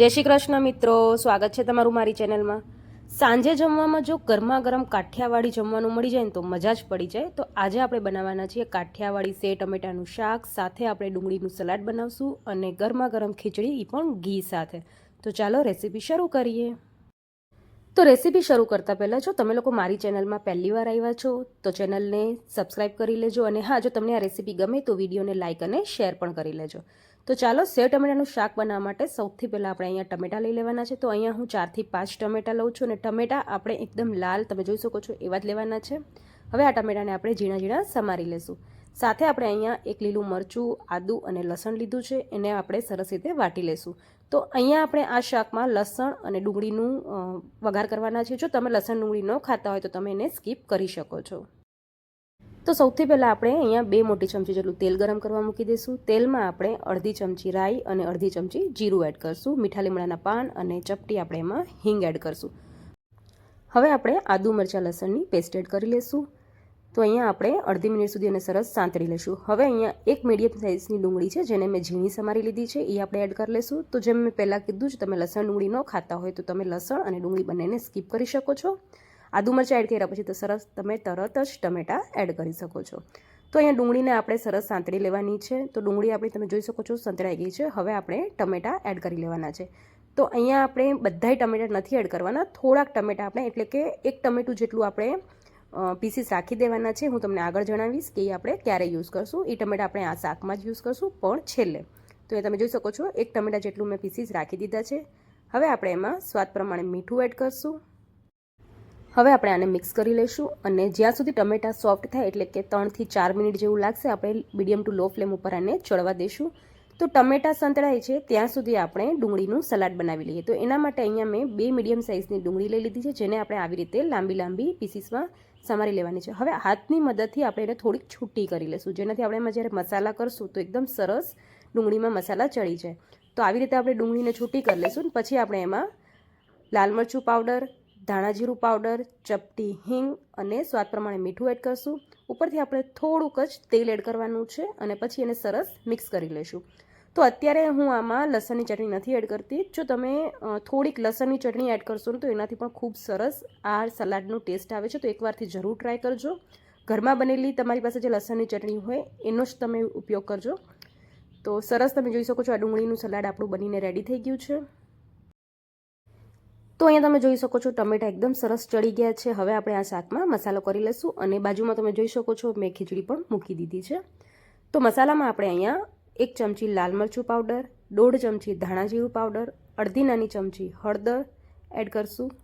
જય શ્રી કૃષ્ણ મિત્રો, સ્વાગત છે તમારું મારી ચેનલમાં. સાંજે જમવામાં જો ગરમા ગરમ કાઠિયાવાડી જમવાનું મળી જાય ને તો મજા જ પડી જાય. તો આજે આપણે બનાવવાના છીએ કાઠિયાવાડી સે ટમેટાનું શાક, સાથે આપણે ડુંગળીનું સલાડ બનાવશું અને ગરમા ગરમ ખીચડી એ પણ ઘી સાથે. તો ચાલો રેસીપી શરૂ કરીએ. તો રેસીપી શરૂ કરતાં પહેલાં જો તમે લોકો મારી ચેનલમાં પહેલી વાર આવ્યા છો, તો ચેનલને સબસ્ક્રાઈબ કરી લેજો અને હા, જો તમને આ રેસીપી ગમે તો વિડીયોને લાઇક અને શેર પણ કરી લેજો. તો ચાલો સેવ ટમેટાનું શાક બનાવવા માટે સૌથી પહેલાં આપણે અહીંયા ટમેટાં લઈ લેવાના છે. તો અહીંયા હું ચારથી પાંચ ટમેટાં લઉં છું અને ટમેટાં આપણે એકદમ લાલ, તમે જોઈ શકો છો, એવા જ લેવાના છે. હવે આ ટમેટાને આપણે ઝીણા ઝીણા સમારી લેશું. સાથે આપણે અહીંયા એક લીલું મરચું, આદું અને લસણ લીધું છે, એને આપણે સરસ રીતે વાટી લેશું. તો અહીંયા આપણે આ શાકમાં લસણ અને ડુંગળીનું વઘાર કરવાના છે. જો તમે લસણ ડુંગળી ન ખાતા હોય તો તમે એને સ્કીપ કરી શકો છો. તો સૌથી પહેલાં આપણે અહીંયા બે મોટી ચમચી જેટલું તેલ ગરમ કરવા મૂકી દઈશું. તેલમાં આપણે અડધી ચમચી રાઈ અને અડધી ચમચી જીરું એડ કરશું. મીઠા લીમડાના પાન અને ચપટી આપણે એમાં હિંગ એડ કરશું. હવે આપણે આદુ મરચાં લસણની પેસ્ટ એડ કરી લઈશું તો અહીંયા આપણે અડધી મિનિટ સુધી એને સરસ સાંતળી લઈશું હવે અહીંયા એક મીડિયમ સાઇઝની ડુંગળી છે જેને મેં ઝીણી સમારી લીધી છે. એ આપણે એડ કરી લઈશું તો જેમ મેં પહેલાં કીધું છે તમે લસણ ડુંગળી ન ખાતા હોય તો તમે લસણ અને ડુંગળી બંનેને સ્કીપ કરી શકો છો. આદુ મરચાં એડ કર્યા પછી તો સરસ તમે તરત જ ટમેટાં એડ કરી શકો છો. તો અહીંયા ડુંગળીને આપણે સરસ સાંતળી લેવાની છે. તો ડુંગળી આપણી તમે જોઈ શકો છો સંતળાઈ ગઈ છે. હવે આપણે ટમેટાં એડ કરી લેવાના છે. તો અહીંયા આપણે બધાય ટમેટાં નથી એડ કરવાના. થોડાક ટમેટાં આપણે, એટલે કે એક ટમેટું જેટલું આપણે પીસીસ રાખી દેવાના છે. હું તમને આગળ જણાવીશ કે એ આપણે ક્યારે યુઝ કરશું. એ ટમેટા આપણે આ શાકમાં જ યુઝ કરશું. પણ છેલ્લે, તો એ તમે જોઈ શકો છો, એક ટમેટાં જેટલું મેં પીસીસ રાખી દીધા છે. હવે આપણે એમાં સ્વાદ પ્રમાણે મીઠું એડ કરશું. હવે આપણે આને મિક્સ કરી લઈશું અને જ્યાં સુધી ટમેટા સોફ્ટ થાય એટલે કે ત્રણથી ચાર મિનિટ જેવું લાગશે, આપણે મીડિયમ ટુ લો ફ્લેમ ઉપર આને ચડવા દઈશું. તો ટમેટા સંતળાય છે, ત્યાં સુધી આપણે ડુંગળીનું સલાડ બનાવી લઈએ. તો એના માટે અહીંયા મેં બે મીડિયમ સાઇઝની ડુંગળી લઈ લીધી છે, જેને આપણે આવી રીતે લાંબી લાંબી પીસીસમાં સમારી લેવાની છે. હવે હાથની મદદથી આપણે એને થોડીક છૂટી કરી લઈશું. જેનાથી આપણે એમાં જ્યારે મસાલા કરશું તો એકદમ સરસ ડુંગળીમાં મસાલા ચડી જાય. તો આવી રીતે આપણે ડુંગળીને છૂટી કરી લઈશું પછી આપણે એમાં લાલ મરચું પાવડર ધાણા જીરું પાવડર, ચપટી હિંગ અને સ્વાદ પ્રમાણે મીઠું એડ કરશું. ઉપરથી આપણે થોડુંક જ તેલ એડ કરવાનું છે અને પછી એને સરસ મિક્સ કરી લઈશું. તો અત્યારે હું આમાં લસણની ચટણી નથી એડ કરતી. જો તમે થોડીક લસણની ચટણી એડ કરશો ને તો એનાથી પણ ખૂબ સરસ આ સલાડનું ટેસ્ટ આવે છે. તો એકવારથી જરૂર ટ્રાય કરજો. ઘરમાં બનેલી તમારી પાસે જે લસણની ચટણી હોય એનો જ તમે ઉપયોગ કરજો. તો સરસ તમે જોઈ શકો છો આ ડુંગળીનું સલાડ આપણું બનીને રેડી થઈ ગયું છે. તો અહીંયા તમે જોઈ શકો છો ટમેટા એકદમ સરસ ચડી ગયા છે. હવે આપણે આ શાકમાં મસાલો કરી લઈશું અને બાજુમાં તમે જોઈ શકો છો મેં ખીચડી પણ મૂકી દીધી છે. તો મસાલામાં આપણે અહીંયા એક ચમચી લાલ મરચું પાવડર, દોઢ ચમચી ધાણા જીરું પાવડર, અડધી નાની ચમચી હળદર એડ કરશું.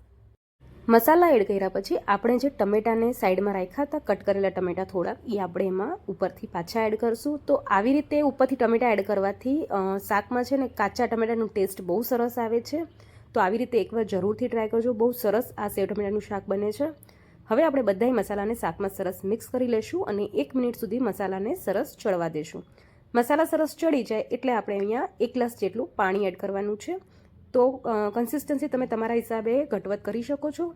મસાલા એડ કર્યા પછી આપણે જે ટમેટાને સાઈડમાં રાખ્યા હતા, કટ કરેલા ટમેટા થોડાક એ આપણે એમાં ઉપરથી પાછા એડ કરશું. તો આવી રીતે ઉપરથી ટમેટા એડ કરવાથી શાકમાં છે ને કાચા ટમેટાનું ટેસ્ટ બહુ સરસ આવે છે. તો આવી રીતે એકવાર જરૂરથી ટ્રાય કરજો. બહુ સરસ આ સેવ ટમેટાનું શાક બને છે. હવે આપણે બધાય મસાલાને શાકમાં સરસ મિક્સ કરી લઈશું અને એક મિનિટ સુધી મસાલાને સરસ ચડવા દેશું. મસાલા સરસ ચડી જાય એટલે આપણે અહીંયા એક ગ્લાસ જેટલું પાણી એડ કરવાનું છે. તો કન્સિસ્ટન્સી તમે તમારા હિસાબે ઘટવત કરી શકો છો.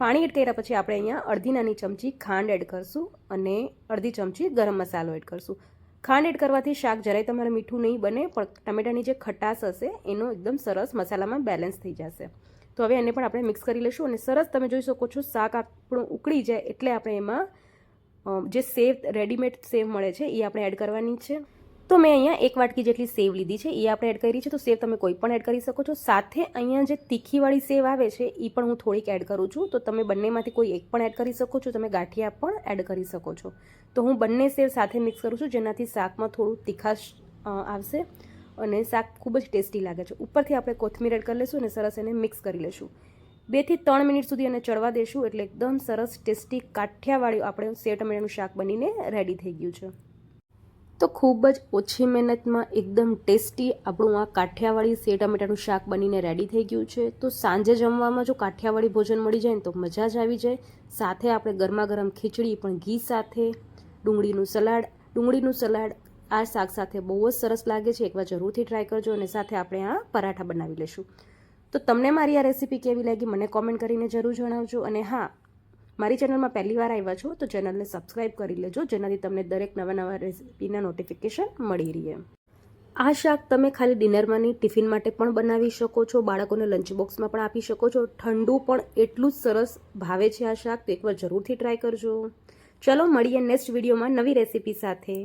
પાણી એડ કર્યા પછી આપણે અહીંયા અડધી નાની ચમચી ખાંડ એડ કરશું અને અડધી ચમચી ગરમ મસાલો એડ કરશું. ખાંડ એડ કરવાથી શાક જરાય તમારે મીઠું નહીં બને, પણ ટમેટાની જે ખટાશ હશે, એનો એકદમ સરસ મસાલામાં બેલેન્સ થઈ જશે. તો હવે એને પણ આપણે મિક્સ કરી લઈશું અને સરસ તમે જોઈ શકો છો, શાક આપણું ઉકળી જાય એટલે આપણે એમાં જે સેવ રેડીમેડ સેવ મળે છે, એ આપણે એડ કરવાની છે. તો મેં અહીંયા એક વાટકી જેટલી સેવ લીધી છે, એ આપણે એડ કરી છે. તો સેવ તમે કોઈ પણ એડ કરી શકો છો. સાથે અહીંયા જે તીખીવાળી સેવ આવે છે, એ પણ હું થોડીક એડ કરું છું. તો તમે બંનેમાંથી કોઈ એક પણ એડ કરી શકો છો. તમે ગાંઠિયા પણ એડ કરી શકો છો. તો હું બંને સેવ સાથે મિક્સ કરું છું, જેનાથી શાકમાં થોડું તીખાશ આવશે અને શાક ખૂબ જ ટેસ્ટી લાગે છે. ઉપરથી આપણે કોથમીર એડ કરી લઈશું અને સરસ એને મિક્સ કરી લઈશું બેથી ત્રણ મિનિટ સુધી એને ચડવા દેશું એટલે એકદમ સરસ ટેસ્ટી કાઠિયાવાળી આપણે સેવ ટમેટાનું શાક બનીને રેડી થઈ ગયું છે. તો ખૂબ જ ઓછી મહેનતમાં એકદમ ટેસ્ટી આપણું આ કાઠિયાવાડી સેવ ટમેટાનું શાક બનીને રેડી થઈ ગયું છે. તો સાંજે જમવામાં જો કાઠિયાવાડી ભોજન મળી જાય ને તો મજા જ આવી જાય. સાથે આપણે ગરમા ગરમ ખીચડી પણ ઘી સાથે, ડુંગળીનું સલાડ ડુંગળીનું સલાડ આ શાક સાથે બહુ જ સરસ લાગે છે. એકવાર જરૂરથી ટ્રાય કરજો અને સાથે આપણે આ પરાઠા બનાવી લઈશું તો તમને મારી આ રેસીપી કેવી લાગી મને કોમેન્ટ કરીને જરૂર જણાવજો અને હા મારી ચેનલમાં પહેલી વાર આવ્યા છો તો ચેનલને સબસ્ક્રાઈબ કરી લેજો, જેનાથી તમને દરેક નવા નવા રેસીપીના નોટિફિકેશન મળી રહે. આ શાક તમે ખાલી ડિનરમાં નહીં ટિફિન માટે પણ બનાવી શકો છો, બાળકોને લંચ બોક્સમાં પણ આપી શકો છો. ઠંડુ પણ એટલું જ સરસ ભાવે છે આ શાક, તો એકવાર જરૂરથી ટ્રાય કરજો. ચલો મળીએ નેક્સ્ટ વિડીયોમાં નવી રેસીપી સાથે.